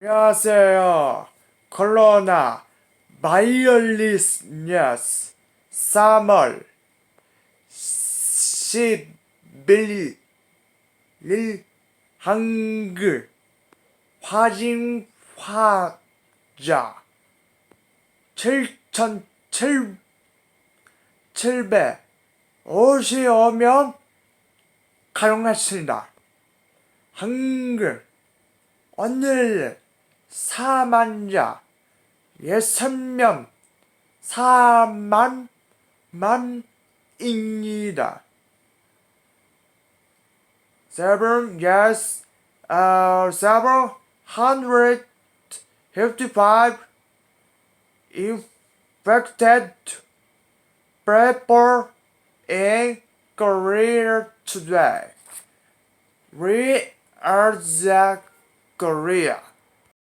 안녕하세요. 코로나 바이올리스 뉴스 3월 11일 한글 화진 화자 7,750명 가용했습니다. 한글 오늘 사만자 예선명 사만 만입니다. Seven yes, uh, seven hundred fifty-five infected people in Korea today. We are the Korea.